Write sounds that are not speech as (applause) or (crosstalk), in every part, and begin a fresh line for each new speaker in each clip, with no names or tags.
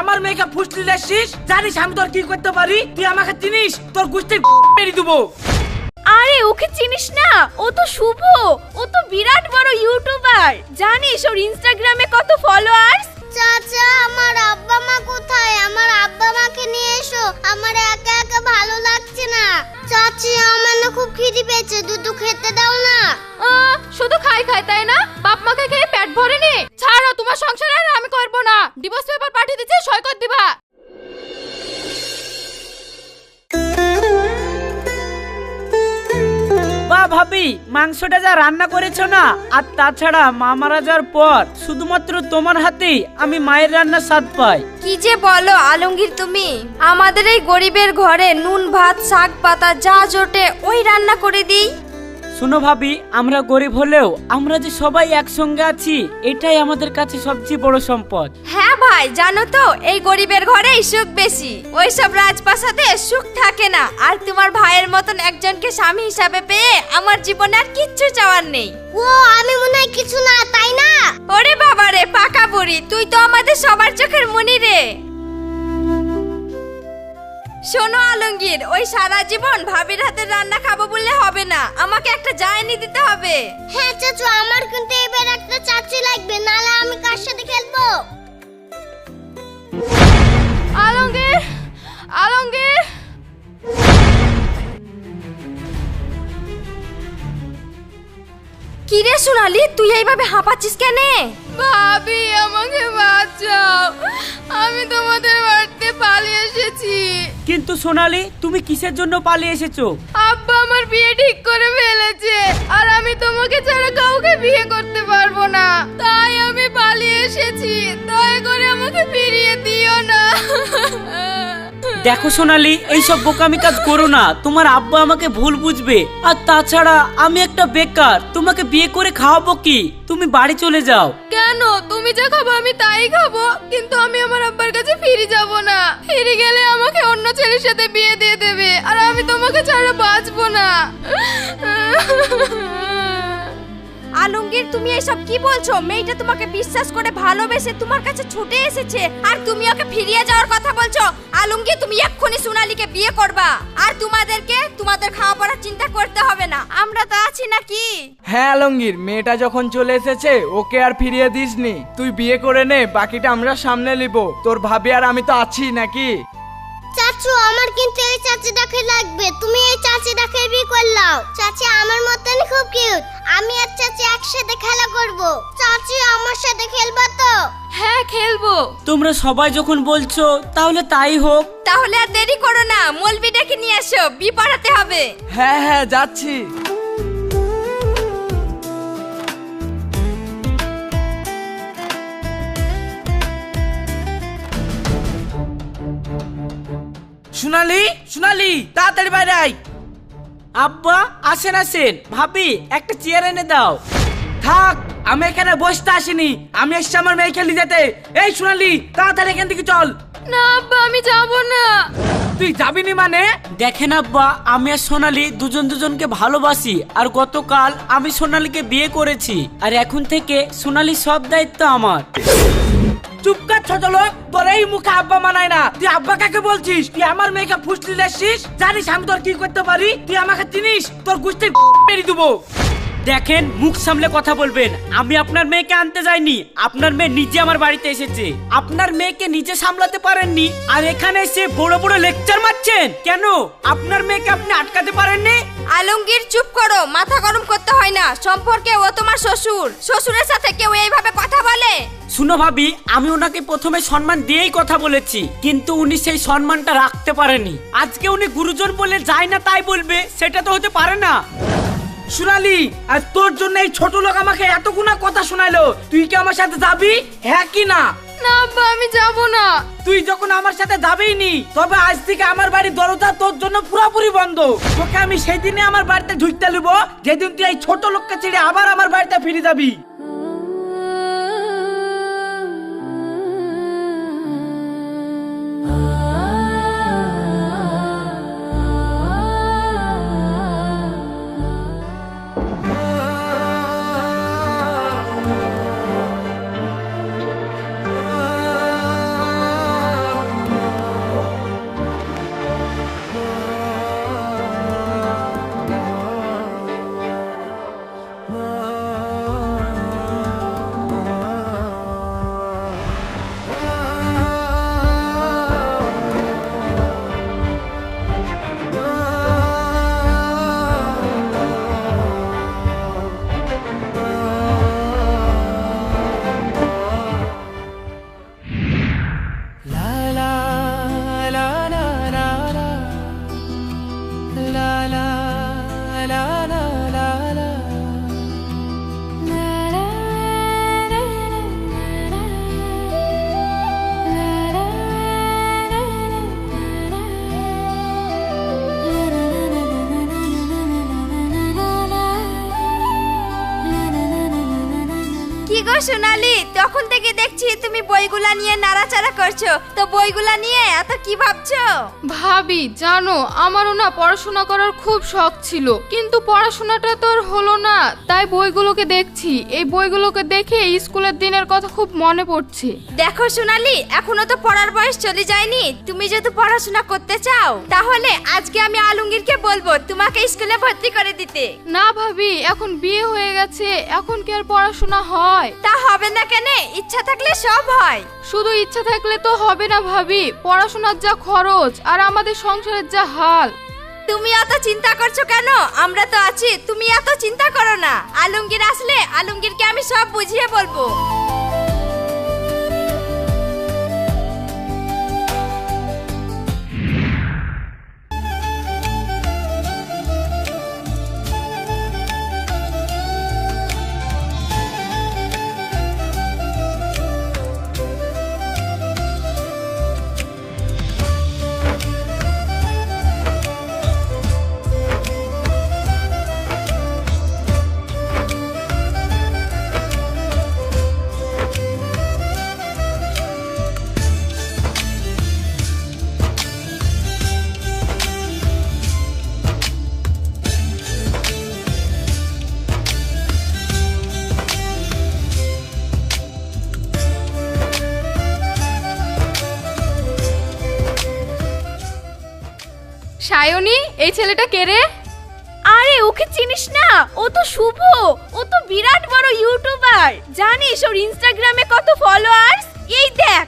আমার মেয়েকে ফুসলি আসছিস জানিস আমি তোর কি করতে পারি? তুই আমাকে চিনিস? তোর গুষ্টির মেরে দেবো।
আরে, ওকে চিনিস না? ও তো শুভ। ও তো বিরাট বড় ইউটিউবার জানিস ওর ইনস্টাগ্রামে কত ফলোয়ার্স
চাচা আমার আব্বা মা কোথায়? আমার আব্বা মাকে নিয়ে এসো। আমার একা একা ভালো লাগছে না। চাচি আমার না খুব খিদে পেয়েছে। দুধু খেতে দাও না।
আহ, শুধু খাই খাই তাই না? বাপ মাকে খেয়ে পেট ভরেনি? ছাড়ো তোমার সংসার আর আমি করব না। ডিভোর্স পেপার পাঠিয়ে দিচ্ছি সই করে দিবা।
বা ভাবি, মাংসটা যা রান্না করেছ না? আর তাছাড়া মা মারা যাওয়ার পর শুধুমাত্র তোমার হাতেই আমি মায়ের রান্নার স্বাদ পাই।
কি যে বলো আলমগীর তুমি? আমাদের এই গরিবের ঘরে নুন, ভাত, শাক, পাতা যা জোটে, ওই রান্না করে দিই।
শোনো ভাবি আমরা গরিব হলেও আমরা যে সবাই একসঙ্গে আছি এটাই আমাদের কাছে সবচেয়ে বড় সম্পদ।
হ্যাঁ ভাই জানো তো এই গরিবের ঘরেই সুখ বেশি। ওইসব রাজপ্রাসাদে সুখ থাকে না। আর তোমার ভাইয়ের মতন একজনকে স্বামী হিসাবে পেয়ে আমার জীবনে আর কিচ্ছু চাওয়ার নেই।
ও আমি মনে হয় কিছু না তাই না?
ওরে বাবা রে পাকা বুড়ি তুই তো আমাদের সবার চোখের মনি রে। শোনো আলমগীর ওই সারা জীবন ভাবির হাতের রান্না খাব বললে হবে না। আমাকে একটা জায়নি দিতে হবে।
হ্যাঁ চাচু আমার কিন্তু এবার একটা চাচি লাগবে নালে আমি কার সাথে খেলব?
আলমগীর আলমগীর! কি রে সোনালি তুই এইভাবে হাঁপাচ্ছিস কেন? ভাবি আমাকে বাঁচাও। আমি তোমাদের বাড়িতে পালিয়ে এসেছি।
কিন্তু সোনালি তুমি কিসের জন্য পালিয়ে এসেছ?
আব্বা আমার বিয়ে ঠিক করে ফেলেছে আর আমি তোমাকে ছাড়া
দেখো সোনালি, এইসব বোকামি কাজ করো না। তোমার আব্বা আমাকে ভুল বুঝবে। আর তাছাড়া আমি একটা বেকার। তোমাকে বিয়ে করে খাওয়াবো কি? তুমি বাড়ি চলে যাও।
কেন? তুমি যা খাব আমি তাই খাব। কিন্তু আমি আমার আব্বার কাছে ফিরে যাব না। ফিরে গেলে আমাকে অন্য ছেলের সাথে বিয়ে দিয়ে দেবে। আর আমি তোমাকে ছাড়া বাঁচবো না। আলমগীর, তুমি এসব কি বলছো? মেয়েটা তোমাকে বিশ্বাস করে ভালোবেসে তোমার কাছে ছুটে এসেছে। আর তুমি ওকে ফিরিয়ে যাওয়ার কথা বলছো? আলমগীর, তুমি এক্ষুনি সোনালীকে বিয়ে করবা। আর তোমাদেরকে তোমাদের খাওয়া পড়ার চিন্তা করতে হবে না। আমরা তো আছি নাকি?
হ্যাঁ আলমগীর, মেয়েটা যখন চলে এসেছে, ওকে আর ফিরিয়ে দিসনি। তুই বিয়ে করে নে, বাকিটা আমরা সামনে নিব। তোর ভাবি আর আমি তো আছি নাকি?
চাচু আমার কিন্তু এই চাচি চাচিটাকে লাগবে। তুমি এই চাচিটাকে বি করলাও। চাচি আমার মতন খুব কিউট আমি আর চাচি একসাথে খেলা করব। চাচি আমার সাথে খেলবা তো?
হ্যাঁ খেলব।
তোমরা সবাই যখন বলছো তাহলে তাই হোক।
তাহলে আর দেরি করো না। মলবি ডেকে নিয়ে এসো। বি পড়াতে হবে।
হ্যাঁ হ্যাঁ যাচ্ছি।
সোনালি সোনালি তাড়াতাড়ি বাইরে আয়। আব্বা আসেন আসেন। ভাবি একটা চেয়ার এনে দাও। থাক আমি এখানে বসতে আসিনি। আমি এসছি আমার মেয়েকে নিয়ে যেতে। এই সোনালি তাড়াতাড়ি এখান থেকে চল।
না আব্বা আমি যাব না।
তুই যাবি নি মানে? দেখেন আব্বা আমি আর সোনালি দুজন দুজনকে ভালোবাসি। আর গতকাল আমি সোনালিকে বিয়ে করেছি। আর এখন থেকে সোনালি সব দায়িত্ব আমার। চুপ এই মুখে আব্বা মানায় না। তুই আব্বা কাকে বলছিস? তুই আমার মেয়েকে ফুসলি আসছিস জানিস আমি তোর কি করতে পারি? তুই আমাকে চিনিস? তোর গুষ্টির (laughs) মেরে দেবো। দেখেন মুখ সামলে কথা বলবেন। আমি আপনার মেয়েকে আনতে যাইনি। আপনার মেয়ে নিজে আমার বাড়িতে এসেছে। আপনার মেয়েকে নিজে সামলাতে পারেননি। আর এখানে এসে বড় বড় লেকচার মারছেন। কেন? আপনার মেয়েকে আপনি আটকাতে পারেননি?
আলমগীর চুপ করো। মাথা গরম করতে হয় না। সম্পর্কে ও তোমার শ্বশুর। শ্বশুরের সাথে কেউ এইভাবে কথা বলে?
শুনো ভাবি আমি ওনাকে প্রথমে সম্মান দিয়েই কথা বলেছি। কিন্তু উনি সেই সম্মানটা রাখতে পারেনি। আজকে উনি গুরুজন বলে যায় না তাই বলবে সেটা তো হতে পারে না। সোনালি আর তোর জন্য এই ছোট লোক আমাকে এতগুনা কথা শোনাইলো। তুই কি আমার সাথে যাবি? হ্যাঁ কি না?
না আব্বা আমি যাব না।
তুই যখন আমার সাথে যাবেই নি তবে আজ থেকে আমার বাড়ির দরজা তোর জন্য পুরোপুরি বন্ধ। তোকে আমি সেই দিনে আমার বাড়িতে ঢুকতে নেব যেদিন তুই এই ছোট লোককে ছেড়ে আবার আমার বাড়িতে ফিরে যাবি।
সোনালি তখন থেকে দেখছি তুমি বইগুলা নিয়ে নাড়াচাড়া করছ। তো বইগুলা নিয়ে এত কি ভাবছ?
ভাবি জানো আমারও না পড়াশোনা করার খুব শখ ছিল। কিন্তু পড়াশোনাটা তো আর হলো না তাই বইগুলোকে দেখছি। এই বইগুলোকে দেখে স্কুলের দিনের কথা খুব মনে পড়ছে।
দেখো সোনালি এখনও তো পড়ার বয়স চলে যায়নি। তুমি যদি পড়াশোনা করতে চাও তাহলে আজকে আমি আলমগীরকে বলব তোমাকে স্কুলে ভর্তি করে দিতে।
না ভাবি এখন বিয়ে হয়ে গেছে এখন কি আর পড়াশোনা হয়?
তা হবে না কেন? ইচ্ছা থাকলে সব হয়।
শুধু ইচ্ছা থাকলে তো হবে না ভাবি। পড়াশোনার যা খরচ আর আমাদের সংসারের যা হাল।
তুমি এত চিন্তা করছ কেন? আমরা তো আছি তুমি এত চিন্তা করো না। আলমগীর আসলে আলমগীরকে আমি সব বুঝিয়ে বলব।
এই ছেলেটা কে রে?
আরে, ওকে চিনিস না? ও তো শুভ। ও তো বিরাট বড় ইউটিউবার। জানিস ওর ইনস্টাগ্রামে কত ফলোয়ার্স এই দেখ।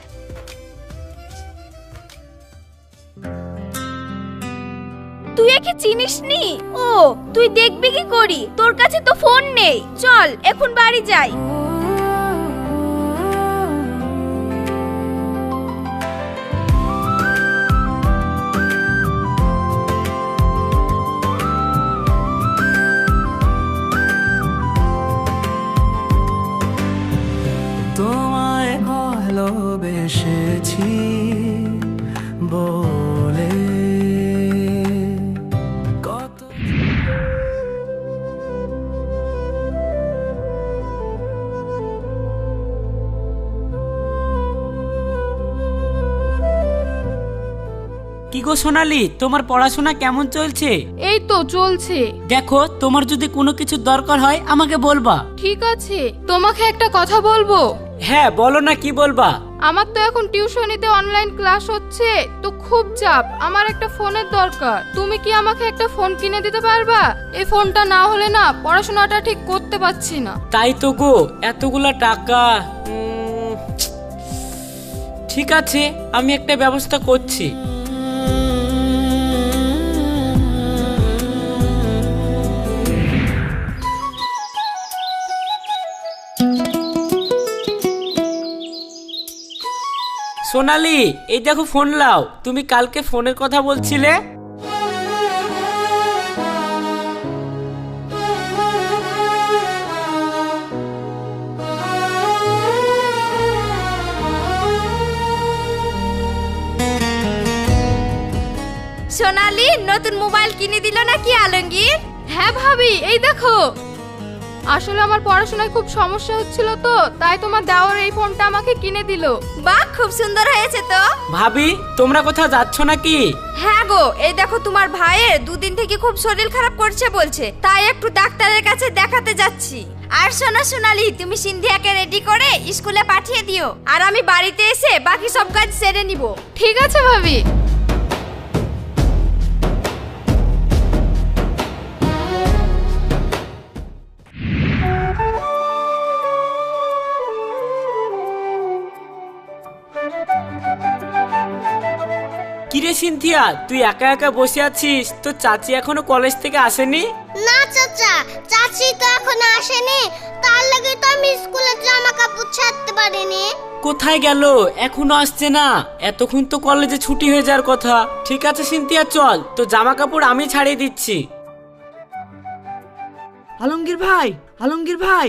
তুই একে চিনিস নি ও, তুই দেখবি কি করি? তোর কাছে তো ফোন নেই। চল, এখন বাড়ি যাই।
ভালোবেসেছি বলে। কত
কি গো সোনালি তোমার পড়াশোনা কেমন চলছে?
এই তো চলছে।
দেখো তোমার যদি কোনো কিছু দরকার হয় আমাকে বলবা।
ঠিক আছে তোমাকে একটা কথা বলব?
হ্যাঁ বলো না কি বলবা।
আমার তো এখন টিউশনিতে অনলাইন ক্লাস হচ্ছে, তো খুব চাপ। আমার একটা ফোনের দরকার। তুমি কি আমাকে একটা ফোন কিনে দিতে পারবা? এই ফোনটা না হলে না পড়াশোনাটা ঠিক করতে পারছি না।
তাই তো গো, এতগুলো টাকা ঠিক আছে, আমি একটা ব্যবস্থা করছি। সোনালি, এই দেখো ফোন লাও তুমি কালকে ফোনের কথা বলছিলে?
সোনালি, নতুন মোবাইল কিনে দিল নাকি আলমগীর?
হ্যাঁ ভাবি, এই দেখো। আসলে আমার পড়াশোনায় খুব সমস্যা হচ্ছিল তো তাই তোমার দেওয়ার এই ফোনটা আমাকে কিনে দিল।
বাহ খুব সুন্দর হয়েছে তো।
ভাবি তোমরা কোথাও যাচ্ছ নাকি?
হ্যাঁ গো এই দেখো তোমার ভাইয়ের দুদিন থেকে খুব শরীর খারাপ করছে বলছে তাই একটু ডাক্তারের কাছে দেখাতে যাচ্ছি। আর শোনো সোনালি তুমি সিন্ধিয়াকে রেডি করে স্কুলে পাঠিয়ে দিও। আর আমি বাড়িতে এসে বাকি সব কাজ সেরে নিব।
ঠিক আছে ভাবি।
কিরে সিনথিয়া তুই একা একা বসে আছিস? তো চাচি এখনও কলেজ থেকে আসেনি?
না চাচা চাচি তো এখনও আসেনি। তার লাগে তো আমি স্কুলের জামা কাপড় ছাড়তে পারিনি।
কোথায় গেল? এখনও আসছে না। এতক্ষণ তো কলেজে ছুটি হয়ে যাওয়ার কথা। ঠিক আছে সিনথিয়া চল। তো জামা কাপড় আমি ছাড়িয়ে দিচ্ছি।
আলমগীর ভাই আলমগীর ভাই।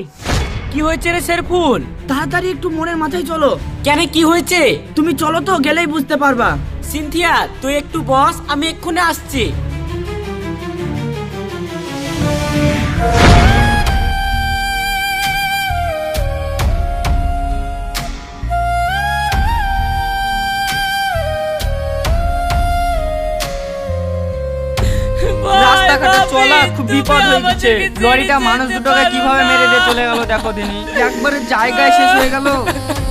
কি হয়েছে রে শেরফুল?
তাড়াতাড়ি একটু মোড়ের মাথায় চলো।
কেন কি হয়েছে?
তুমি চলো তো গেলেই বুঝতে পারবা।
সিনথিয়া তুই একটু বস আমি এক্ষুনি আসছি। (laughs)
চলা খুব বিপদ হয়ে লরিটা মানুষ দুটোকে কীভাবে মেরে দিয়ে চলে গেল দেখো তিনি একবারে জায়গায় শেষ হয়ে গেল। (laughs)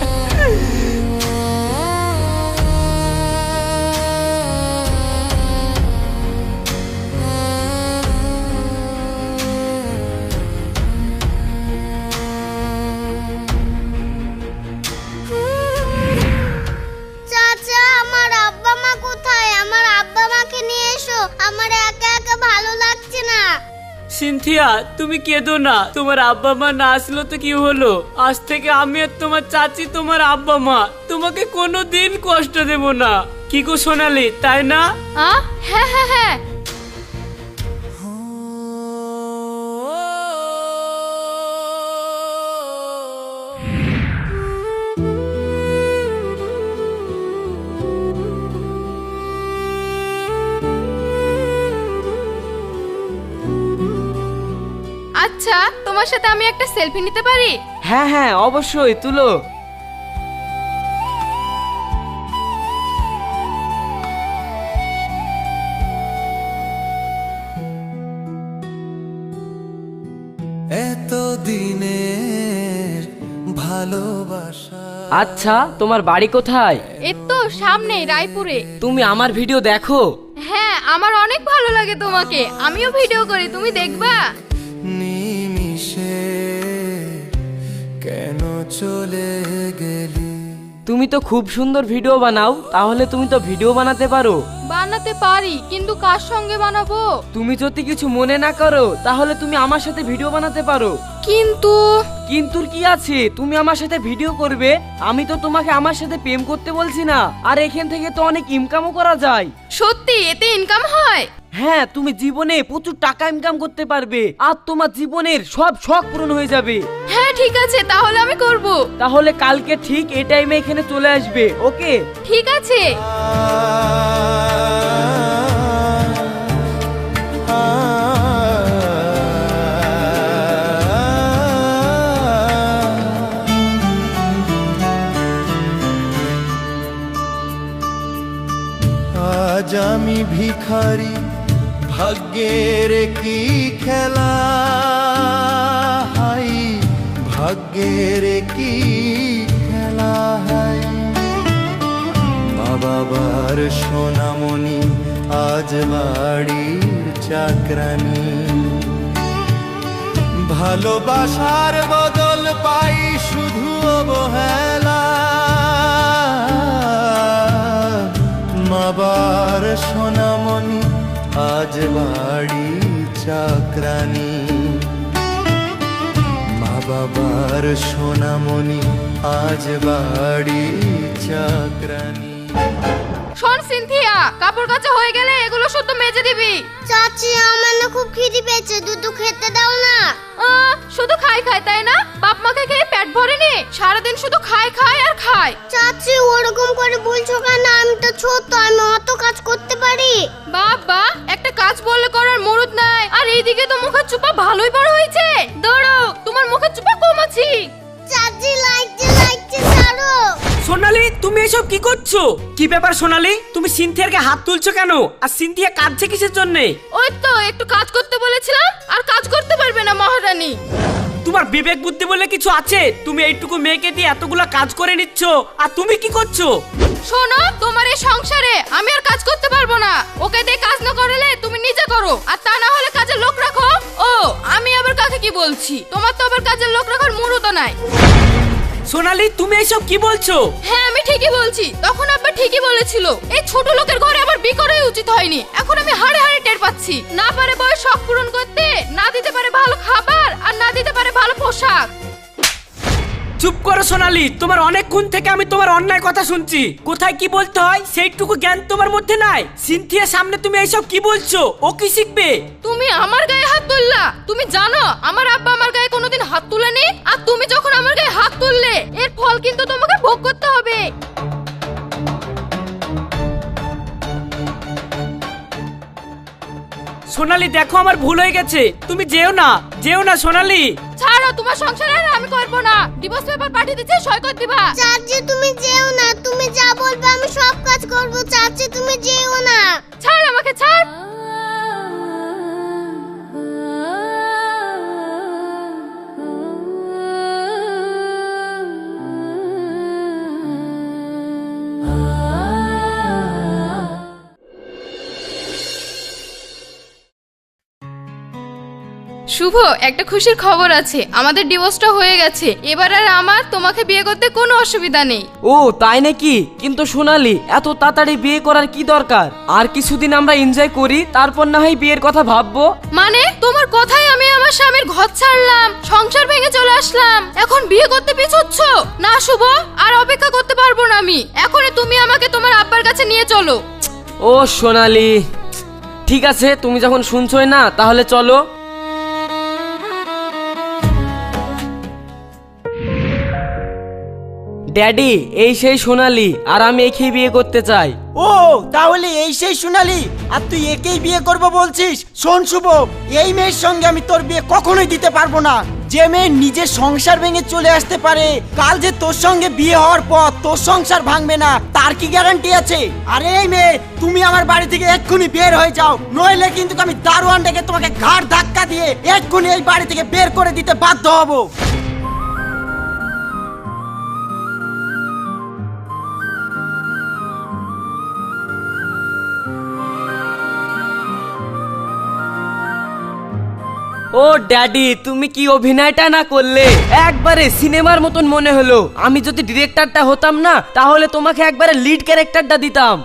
সিনথিয়া, তুমি কেঁদো না। তোমার আব্বা মা না আসলো তো কি হলো? আজ থেকে আমি আর তোমার চাচি, তোমার আব্বা মা, তোমাকে কোনো দিন কষ্ট দেব না। কি গো সোনালি, তাই না?
হ্যাঁ হ্যাঁ হ্যাঁ। আচ্ছা তোমার সাথে আমি একটা সেলফি নিতে পারি?
হ্যাঁ হ্যাঁ অবশ্যই তুলো।
এত ভালোবাসা।
আচ্ছা তোমার বাড়ি কোথায়?
এই তো সামনে রায়পুরে।
তুমি আমার ভিডিও দেখো।
হ্যাঁ আমার অনেক ভালো লাগে তোমাকে। আমিও ভিডিও করি তুমি দেখবা?
কেন চলে গেলি?
তুমি তো খুব সুন্দর ভিডিও বানাও তাহলে তুমি তো ভিডিও বানাতে পারো।
বানাতে পারি কিন্তু কার সঙ্গে বানাবো?
তুমি যদি কিছু মনে না করো তাহলে তুমি আমার সাথে ভিডিও বানাতে পারো।
কিন্তু
কিন্তু কি আছে? তুমি আমার সাথে ভিডিও করবে আমি তো তোমাকে আমার সাথে প্রেম করতে বলছি না। আর এখান থেকে তো অনেক ইনকামও করা যায়।
সত্যি এতে ইনকাম হয়?
হ্যাঁ তুমি জীবনে প্রচুর টাকা ইনকাম করতে পারবে আর তোমার জীবনের সব শখ পূরণ হয়ে যাবে।
হ্যাঁ ঠিক আছে তাহলে আমি করব।
তাহলে কালকে ঠিক এই টাইমে এখানে চলে আসবে ওকে?
ঠিক আছে।
আজ আমি ভিখারি ভাগ্যের কি খেলা? হাই, ভাগ্যের কি খেলা? হাই। বাবার সোনামণি, আজ বাড়ির চাকরানি। ভালোবাসার বদল আজ বাড়ি চাকরানি মা বাবার সোনামণি আজ বাড়ি চাকরানি
সিনথিয়া কাপড় কাচা হয়ে গেলে এগুলো শুদ্ধ মেজে দিবি।
চাচি আমার না খুব খিদে পেয়েছে দুধ খেতে দাও না।
আহ, শুধু খাই খাই তাই না? বাপ মাকে খেয়ে পেট ভরেনি? সারাদিন শুধু খাই খাই আর খায়
চাচি ওরকম করে বলছো কেন? আমি তো ছোট আমি অত কাজ করতে পারি।
বাবা একটা কাজ বললে করার মুরুদ নাই আর এইদিকে তো মুখের চুপা ভালোই বড় হয়েছে। দৌড়ো।
এসব কি করছ? কি ব্যাপার সোনালি? তুমি সিনথিয়ারকে হাত তুলছো কেন? আর সিনথিয়া কাঁদছে কিসের জন্যে?
ওই তো একটু কাজ করতে বলেছিলাম আর কাজ করতে পারবে না মহারানী।
তোমার বিবেক বুদ্ধি বলে কিছু আছে? তুমি এইটুকু মেয়েকে দিয়ে এতগুলা কাজ করে নিচ্ছ আর তুমি কি করছ?
শোনো তোমার এই সংসারে আমি আর কাজ করতে পারব না। ওকে দিয়ে কাজ না করলে তুমি নিজে করো আর তা না হলে কাজের লোক রাখো। ও আমি আবার কাকে কি বলছি? তোমার তো আবার কাজের লোক রাখার মুরুদও নাই।
সোনালি, তুমি এসব কি বলছো?
হ্যাঁ আমি ঠিকই বলছি। তখন আব্বা ঠিকই বলেছিল। এই ছোট লোকের ঘরে আবার বিকরই উচিত হয়নি। এখন আমি হাড়ে হাড়ে টের পাচ্ছি। না পারে বয়স শখ পূরণ করতে, না দিতে পারে ভালো খাবার, আর না দিতে পারে ভালো পোশাক।
চুপ করো সোনালি তোমার অনেকক্ষণ থেকে আমি তোমার অন্যায় কথা শুনছি। কোথায় কি বলতে হয় সেইটুকু জ্ঞান তোমার মধ্যে নাই। সিনথিয়ার সামনে তুমি এইসব কি বলছো? ও কি শিখবে?
তুমি আমার গায়ে হাত তুললা? তুমি জানো আমার আব্বা আমার গায়ে কোনোদিন হাত তুলেনি? আর তুমি যখন আমার গায়ে হাত তুললে এর ফল কিন্তু তোমাকে ভোগ করতে হবে।
সোনালি দেখো আমার ভুল হয়ে গেছে। তুমি যেও না যেও না সোনালি।
তোমার সংসারে আর আমি করব না। ডিভোর্স পেপার পাঠিয়ে দিচ্ছে সই করে দিবা।
চাচি তুমি যেও না তুমি যা বলবে আমি সব কাজ করব। চাচি তুমি যেও না।
ছাড় আমাকে ছাড়। শুভ একটা খুশির খবর আছে। আমাদের ডিভোর্সটা হয়ে গেছে। এবার আর আমার তোমাকে বিয়ে করতে কোনো অসুবিধা নেই।
ও তাই নাকি? কিন্তু সোনালি এত তাড়াতাড়ি বিয়ে করার কি দরকার? আর কিছুদিন আমরা এনজয় করি তারপর না হয় বিয়ের কথা ভাববো।
মানে তোমার কথাই আমি আমার স্বামীর ঘর ছাড়লাম সংসার ভেঙে চলে আসলাম। এখন বিয়ে করতে পিছুচ্ছ? না শুভ আর অপেক্ষা করতে পারব না আমি। এখনই তুমি আমাকে তোমার আব্বার কাছে নিয়ে চলো।
ও সোনালি ঠিক আছে তুমি যখন শুনছোই না তাহলে চলো। ড্যাডি, এই সেই সোনালি, আর আমি একেই বিয়ে করতে চাই।
ও, তাহলে এই সেই শুনালি আর তুই একেই বিয়ে করব বলছিস? শোন শুভ, এই মেয়ের সঙ্গে আমি তোর বিয়ে কখনোই দিতে পারব না। যে মেয়ে নিজের সংসার ভেঙে চলে আসতে পারে, কাল যে তোর সঙ্গে বিয়ে হওয়ার পর তোর সংসার ভাঙবে না, তার কি গ্যারান্টি আছে? আরে এই মেয়ে, তুমি আমার বাড়ি থেকে এক্ষুনি বের হয়ে যাও, নইলে কিন্তু আমি দারোয়ান ডেকে তোমাকে ঘাড় ধাক্কা দিয়ে এক্ষুনি এই বাড়ি থেকে বের করে দিতে বাধ্য হব।
ও ড্যাডি, তুমি কি অভিনয়টা না করলে? একবারে সিনেমার মতন মনে হলো। আমি যদি ডিরেক্টরটা হতাম না, তাহলে তোমাকে একবারে লিড ক্যারেক্টারটা দিতাম।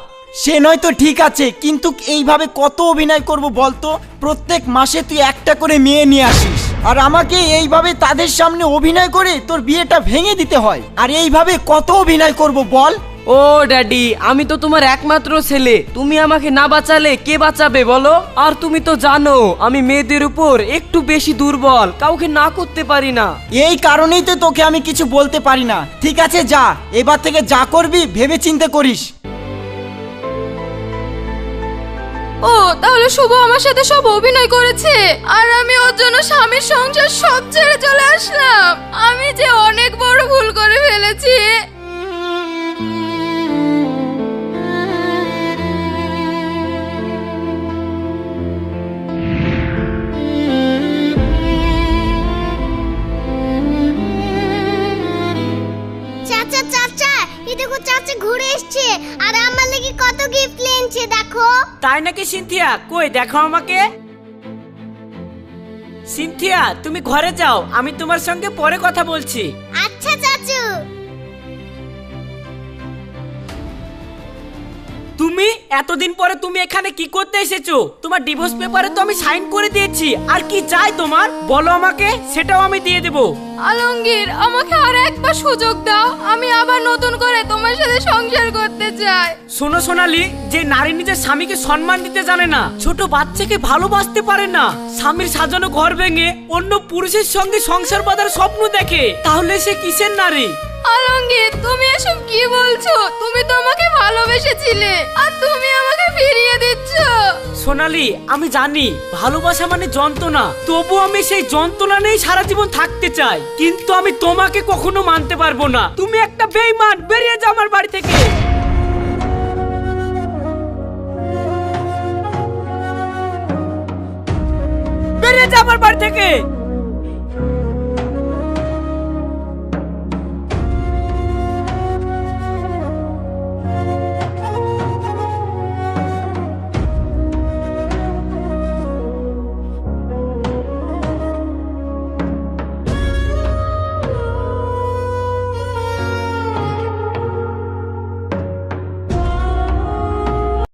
সে নয় তো, ঠিক আছে, কিন্তু এইভাবে কত অভিনয় করব বলতো? প্রত্যেক মাসে তুই একটা করে মেয়ে নিয়ে আসিস। আর আমাকে এইভাবে তাদের সামনে অভিনয় করে তোর বিয়েটা ভেঙে দিতে হয়। আর এইভাবে কত অভিনয় করব বল?
ও ড্যাডি আমি তো তোমার একমাত্র ছেলে। তুমি আমাকে না বাঁচালে কে বাঁচাবে বলো? আর তুমি তো জানো আমি মেয়েদের উপর একটু বেশি দুর্বল কাউকে না করতে পারি না।
এই কারণেই তো তোকে আমি কিছু বলতে পারি না। ঠিক আছে যা। এবার থেকে যা করবি ভেবে চিন্তে করিস।
ও তাহলে শুভ আমার সাথে সব অভিনয় করেছে। আর আমি ওর জন্য স্বামীর সংসার সব ছেড়ে চলে আসলাম। আমি যে অনেক বড় ভুল করে ফেলেছি।
চাচা ঘুরে এসছে আর আমার লাগি কত গিফট এনেছে দেখো।
তাই নাকি সিনথিয়া? কই দেখো আমাকে। সিনথিয়া তুমি ঘরে যাও আমি তোমার সঙ্গে পরে কথা বলছি।
আচ্ছা চাচু।
তুমি? এতদিন পরে তুমি এখানে কি করতে এসেছ? তোমার ডিভোর্স পেপারে তো আমি সাইন করে দিয়েছি। আর কি চাই তোমার? বলো আমাকে সেটাও আমি দিয়ে দেবো।
আলমগীর আমাকে আর একবার সুযোগ দাও। আমি আবার নতুন করে তোমার সাথে সংসার করতে চাই।
শোনো সোনালি যে নারী নিজের স্বামীকে সম্মান দিতে জানে না ছোট বাচ্চাকে ভালোবাসতে পারে না। স্বামীর সাজানো ঘর ভেঙে অন্য পুরুষের সঙ্গে সংসার বাঁধার স্বপ্ন দেখে তাহলে সে কিসের নারী?
আলমগীর তুমি এসব কি বলছো? তুমি তো আমাকে ভালোবেসেছিলে আর তুমি আমাকে ফিরিয়ে দিচ্ছ।
সোনালি আমি জানি ভালোবাসা মানে যন্ত্রণা। তবু আমি সেই যন্ত্রণা নিয়েই সারা জীবন থাকতে চাই। কিন্তু আমি তোমাকে কখনো মানতে পারব না। তুমি একটা বেইমান বেরিয়ে যাও আমার বাড়ি থেকে। বেরিয়ে যাও আমার বাড়ি থেকে।